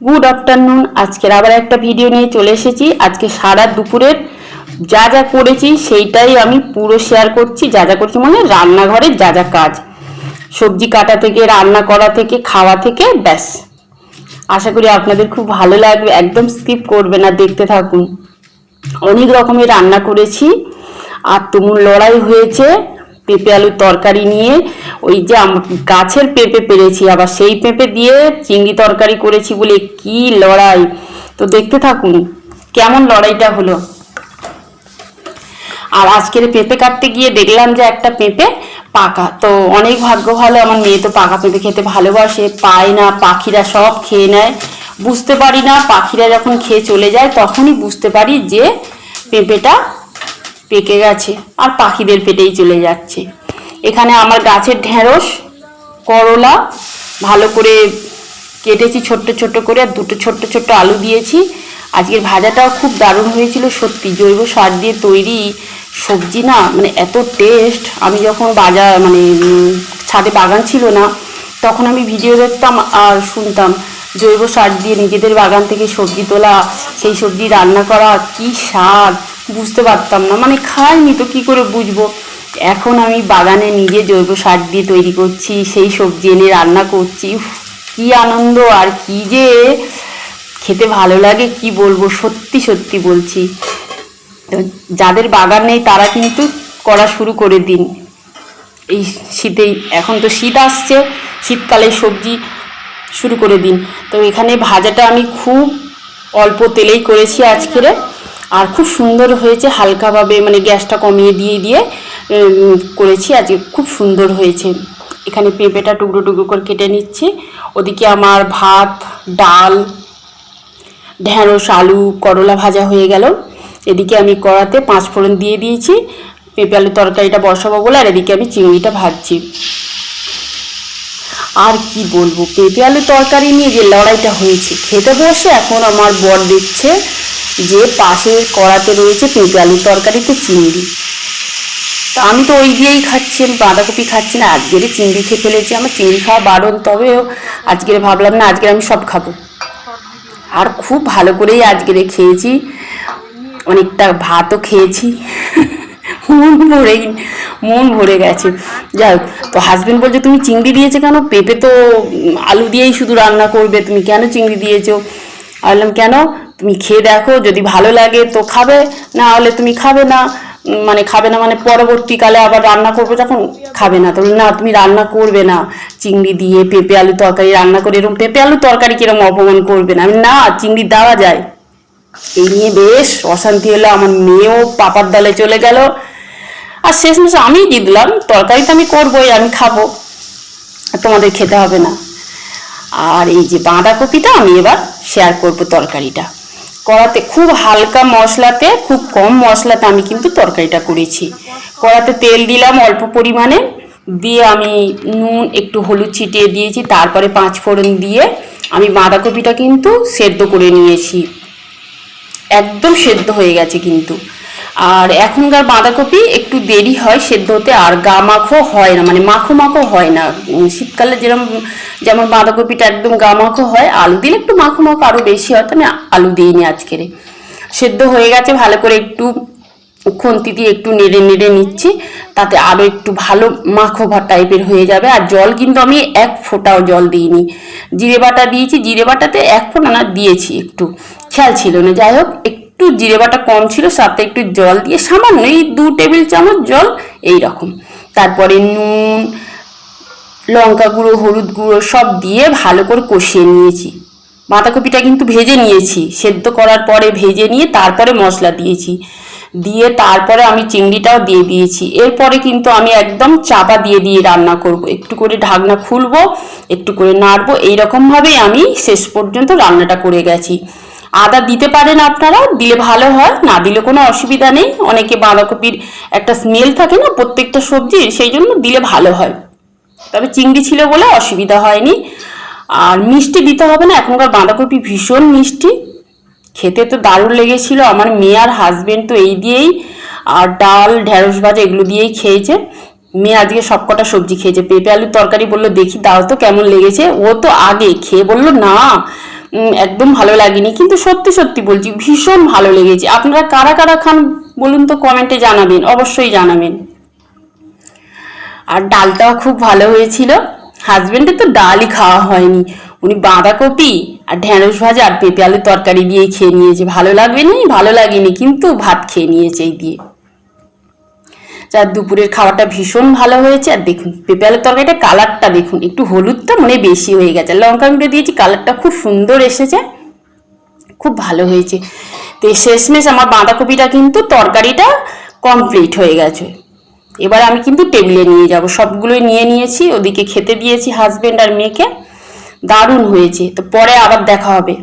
Good afternoon আজকের আবার একটা ভিডিও নিয়ে চলে এসেছি। আজকে সারা দুপুরের যা যা করেছি, সেইটাই আমি পুরো শেয়ার করছি। যা যা করছি মানে রান্নাঘরের যা যা কাজ। সবজি কাটা থেকে, রান্না করা থেকে, খাওয়া থেকে, ব্যাস। আশা করি আপনাদের খুব ভালো লাগবে। একদম স্কিপ করবে না দেখতে থাকুন। অনেক রকমের রান্না করেছি। আর তুমুল লড়াই হয়েছে। পেঁপে আলুর তরকারি নিয়ে ওই যে গাছের পেঁপে পেরেছি, আবার সেই পেঁপে দিয়ে চিংড়ি তরকারি করেছি বলে কি লড়াই। তো দেখতে থাকুন, কেমন লড়াইটা হলো। আর আজকের পেঁপে কাটতে গিয়ে দেখলাম যে একটা পেঁপে পাকা। তো অনেক ভাগ্য ভালো, আমার মেয়ে তো পাকা পেঁপে খেতে ভালোবাসে, পায় না, পাখিরা সব খেয়ে নেয়। বুঝতে পারি না, পাখিরা যখন খেয়ে চলে যায়, তখনই বুঝতে পারি যে পেঁপেটা পেকে গেছে, আর পাখিদের পেটেই চলে যাচ্ছে। এখানে আমার গাছের ঢেঁড়স, করলা, ভালো করে কেটেছি ছোট্ট ছোট্ট করে, আর দুটো ছোট্ট ছোট্ট আলু দিয়েছি। আজকের ভাজাটাও খুব দারুণ হয়েছিল, সত্যি। জৈব সার দিয়ে তৈরি সবজি না মানে এত টেস্ট আমি যখন বাজার মানে ছাদে বাগান ছিল না, তখন আমি ভিডিও দেখতাম আর শুনতাম, জৈব সার দিয়ে নিজেদের বাগান থেকে সবজি তোলা, সেই সবজি রান্না করা, কি স্বাদ, বুঝতে পারতাম না। মানে খাইনি তো কি করে বুঝব? এখন আমি বাগানে নিজে জৈব সার দিয়ে তৈরি করছি, সেই সবজি এনে রান্না করছি। কি আনন্দ আর কি যে খেতে ভালো লাগে, কি বলব? সত্যি সত্যি বলছি। তো যাদের বাগান নেই, তারা কিন্তু করা শুরু করে দিন। এই শীতেই, এখন তো শীত আসছে, শীতকালে সবজি শুরু করে দিন। তো এখানে ভাজাটা আমি খুব অল্প তেলেই করেছি আজকের। আর খুব সুন্দর হয়েছে, হালকাভাবে মানে গ্যাসটা কমিয়ে দিয়ে দিয়ে করেছি। আজকে খুব সুন্দর হয়েছে। এখানে পেঁপেটা টুকরো টুকরো করে কেটে নিচ্ছি। ওদিকে আমার ভাত, ডাল ঢ্যাঁড়স আলু, করলা ভাজা হয়ে গেল। এদিকে আমি কড়াতে পাঁচ ফোড়ন দিয়ে দিয়েছি। পেঁপে আলু তরকারিটা বসাবো বলে, আর এদিকে আমি চিংড়িটা ভাজছি। আর কি বলব? পেঁপে আলু তরকারি নিয়ে যে লড়াইটা হয়েছে, খেতে বসে এখন আমার বর দেখছে যে পাশের কড়াতে রয়েছে পেঁপে আলু তরকারিতে চিংড়ি। তা আমি তো ওই দিয়েই খাচ্ছি, আমি বাঁধাকপি খাচ্ছি না আজকের চিংড়ি খেয়ে ফেলেছি, আমার চিংড়ি খাওয়া বারণ তবেও আজকের ভাবলাম না আজকে আমি সব খাব। আর খুব ভালো করেই আজকের খেয়েছি, অনেকটা ভাতও খেয়েছি। মন ভরে মন ভরে গেছে। যাই হোক, তো হাজবেন্ড বলছে, তুমি চিংড়ি দিয়েছে কেন? পেঁপে তো, আলু দিয়েই শুধু রান্না করবে, তুমি কেন চিংড়ি দিয়েছ? বললাম, কেন? তুমি খেয়ে দেখো, যদি ভালো লাগে তো খাবে, না হলে তুমি খাবে না। মানে খাবে না মানে পরবর্তীকালে আবার রান্না করব যখন খাবে না। তো বললাম, না তুমি রান্না করবে না। চিংড়ি দিয়ে পেঁপে আলু তরকারি রান্না করে এরকম পেঁপে আলু তরকারি কীরকম অপমান করবে না? আমি না চিংড়ি দেওয়া যায়। এই নিয়ে বেশ অশান্তি হলো আমার মেয়েও পাপার দলে চলে গেল। আর শেষমেশ আমি জিতলাম তরকারি তো আমি করবোই আমি খাব। তোমাদের খেতে হবে না। আর এই যে বাঁধাকপিটা আমি এবার শেয়ার করব তরকারিটা। কড়াতে খুব হালকা মশলাতে, খুব কম মশলাতে আমি কিন্তু তরকারিটা করেছি। কড়াতে তেল দিলাম অল্প পরিমাণে, দিয়ে আমি নুন একটু হলুদ ছিটিয়ে দিয়েছি, তারপরে পাঁচ ফোড়ন দিয়ে আমি বাঁধাকপিটা কিন্তু সেদ্ধ করে নিয়েছি। একদম সেদ্ধ হয়ে গেছে কিন্তু। আর এখনকার বাঁধাকপি একটু দেরি হয় সেদ্ধ হতে, আর গা মাখো হয় না মানে মাখো মাখো হয় না। শীতকালে যেরকম যেমন বাঁধাকপিটা একদম গা মাখো হয়, আলু দিলে একটু মাখো মাখো আরও বেশি হয় তো আমি আলু দিইনি আজকের সেদ্ধ হয়ে গেছে, ভালো করে একটু খুন্তি দিয়ে একটু নেড়ে নেড়ে নিচ্ছি, তাতে আরও একটু ভালো মাখো টাইপের হয়ে যাবে। আর জল কিন্তু আমি এক ফোঁটাও জল দিইনি। জিরে বাটা দিয়েছি, জিরে বাটাতে এক ফোঁটা না, দিয়েছি একটু। খেয়াল ছিল না। যাই হোক, একটু জিরে বাটা কম ছিল, সাথে একটু জল দিয়ে সামান্য এই দু টেবিল চামচ জল এই রকম তারপরে নুন, লঙ্কা গুঁড়ো, হলুদ গুঁড়ো সব দিয়ে ভালো করে কষিয়ে নিয়েছি। বাঁধাকপিটা কিন্তু ভেজে নিয়েছি, সেদ্ধ করার পরে ভেজে নিয়ে তারপরে মশলা দিয়েছি। দিয়ে তারপরে আমি চিংড়িটাও দিয়ে দিয়েছি। এরপরে কিন্তু আমি একদম চাপা দিয়ে দিয়ে রান্না করব। একটু করে ঢাকনা খুলবো, একটু করে নাড়বো, এইরকমভাবেই আমি শেষ পর্যন্ত রান্নাটা করে গেছি। আদা দিতে পারেন আপনারা, দিলে ভালো হয়, না দিলে কোনো অসুবিধা নেই। অনেকে বাঁধাকপির একটা স্মেল থাকে না, প্রত্যেকটা সবজির সেই জন্য দিলে ভালো হয়। তবে চিংড়ি ছিল বলে অসুবিধা হয়নি। আর মিষ্টি দিতে হবে না, এখনকার বাঁধাকপি ভীষণ মিষ্টি। খেতে তো দারুণ লেগেছিল, আমার মেয়ে আর হাজবেন্ড তো এই দিয়েই, আর ডাল, ঢেঁড়স ভাজা এগুলো দিয়েই খেয়েছে। মেয়ে আজকে সবকটা সবজি খেয়েছে। পেঁপে আলুর তরকারি বলল, দেখি দাও তো কেমন লেগেছে। ও তো আগে খেয়ে বলল, না একদম ভালো লাগেনি। কিন্তু সত্যি সত্যি বলছি, ভীষণ ভালো লেগেছে। আপনারা কারা কারা খান বলুন তো কমেন্টে জানাবেন, অবশ্যই জানাবেন। আর ডালটাও খুব ভালো হয়েছিল। হাজবেন্ডের তো ডালই খাওয়া হয়নি। উনি বাঁধাকপি আর ঢ্যাঁড়স ভাজা আর পেঁপে আলুর তরকারি দিয়েই খেয়ে নিয়েছে। ভালো লাগবে নি ভালো লাগেনি, কিন্তু ভাত খেয়ে নিয়েছে এই দিয়ে। যার দুপুরের খাওয়াটা ভীষণ ভালো হয়েছে। আর দেখুন পেঁপে আলুর তরকারিটা কালারটা দেখুন, একটু হলুদটা মনে বেশি হয়ে গেছে। লঙ্কা গুঁড়ো দিয়েছি, কালারটা খুব সুন্দর এসেছে। খুব ভালো হয়েছে। তো শেষমেশ আমার বাঁধাকপিটা কিন্তু তরকারিটা কমপ্লিট হয়ে গেছে। এবার আমি কিন্তু টেবিলে নিয়ে যাব। সবগুলোই নিয়ে নিয়েছি, ওদিকে খেতে দিয়েছি হাজবেন্ড আর মেয়েকে। দারুণ হয়েছে। তো পরে আবার দেখা হবে।